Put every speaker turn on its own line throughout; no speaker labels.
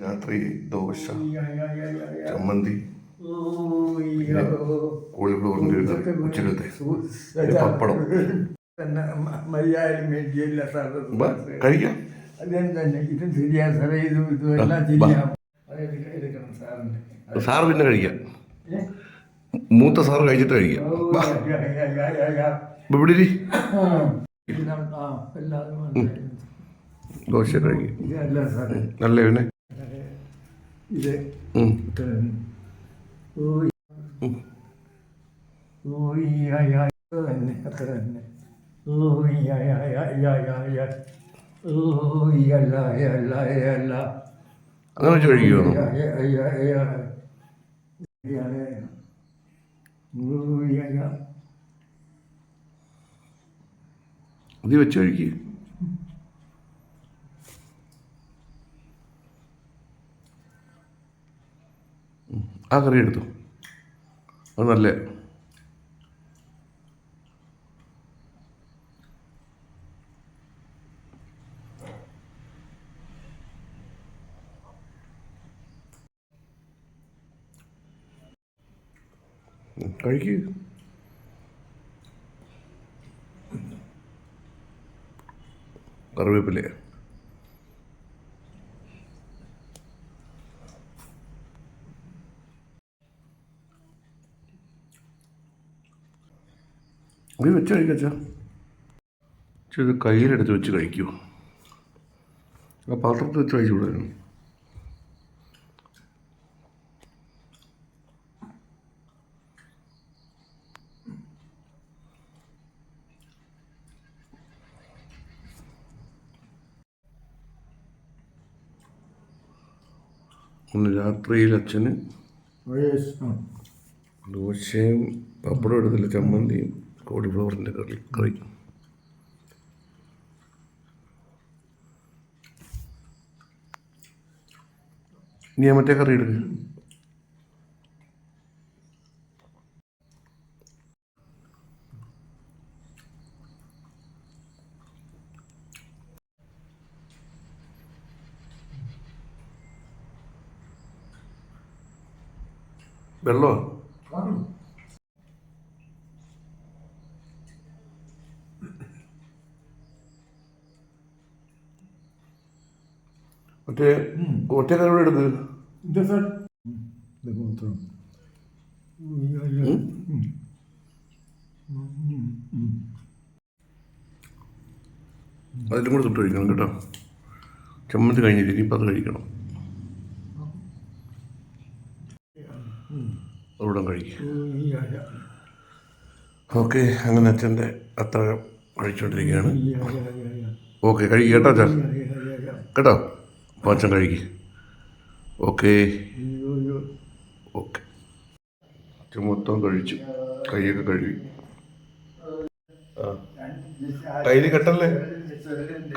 രാത്രി ദോശ ചമ്മന്തി കോളിഫ്ലവറിന്റെ ഒരു കറി ഉച്ചക്കത്തെ പപ്പടം.
തന്നെ മര്യാദ വേണ്ടിയില്ല
കഴിക്കാം.
തന്നെ ഇതും സാറേ ഇതും ഇതും എല്ലാം
വാ.
ശരിയാവും അത് എടുക്ക- എടുക്കണം സാറിന്.
സാറ് പിന്നെ കഴിക്കാം? മൂത്ത സാറ് കഴിച്ചിട്ട് കഴിക്കാം. ഇവിടെ. ദോശ കഴിക്കും. നല്ല പിന്നെ.
ഇത്. തന്നെ. അത്ര തന്നെ
അങ്ങനെ വെച്ച് കഴിക്കുമോ. ഇത് വെച്ച് കഴിക്കുക ആ കറി എടുത്തു. അത് നല്ല കഴിക്ക്. കറിവേപ്പില ഇത് വെച്ച് കഴിക്കച്ചാ ഇത് കയ്യിലെടുത്ത് വെച്ച് കഴിക്കൂ ആ പാത്രത്തിൽ വെച്ച് കഴിച്ചുകൂടായിരുന്നു ഒന്ന് രാത്രിയിൽ അച്ഛന്.
ഉം.
ദോശയും പപ്പടം എടുത്തില്ല ചമ്മന്തിയും കോളിഫ്ലവറിന്റെ കറി കറി. ഇനി ആ മറ്റേ കറി എടുക്കുക വെള്ളമോ? മറ്റേ ഒറ്റ എടുത്ത് കൂടെ എടുക്കുക
ഇത് സാർ ഉം. ഇത് മാത്രം ഓ യാ, യാ.
ഉം?
ഉം. ഉം, ഉം, ഉം.
അതിലും കൂടെ തൊട്ട് കഴിക്കണം കേട്ടോ ചമ്മന്തി കഴിഞ്ഞിട്ട് ഇപ്പം അത് കഴിക്കണം അവിടെ കഴിക്കും. ഓക്കെ അങ്ങനെ അച്ഛന്റെ അത്താഴം കഴിച്ചുകൊണ്ടിരിക്കുകയാണ്. ഓക്കെ കഴിക്കുക കേട്ടോ അച്ഛൻ. കേട്ടോ അപ്പോൾ കഴിക്ക്. ഓക്കെ. ഓക്കെ. മൊത്തം കഴിച്ചു. കൈയൊക്കെ കഴുകി. കയ്യിൽ കയ്യിൽ കെട്ടല്ലേ?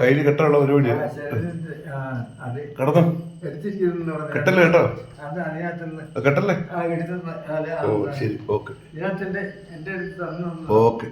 കയ്യിൽ കെട്ടാനുള്ള പരിപാടിയാ? കടന്നു. കെട്ടല്ലേ കേട്ടോ? കെട്ടല്ലേ? ഓ ശരി. ഓക്കെ. ഓക്കെ.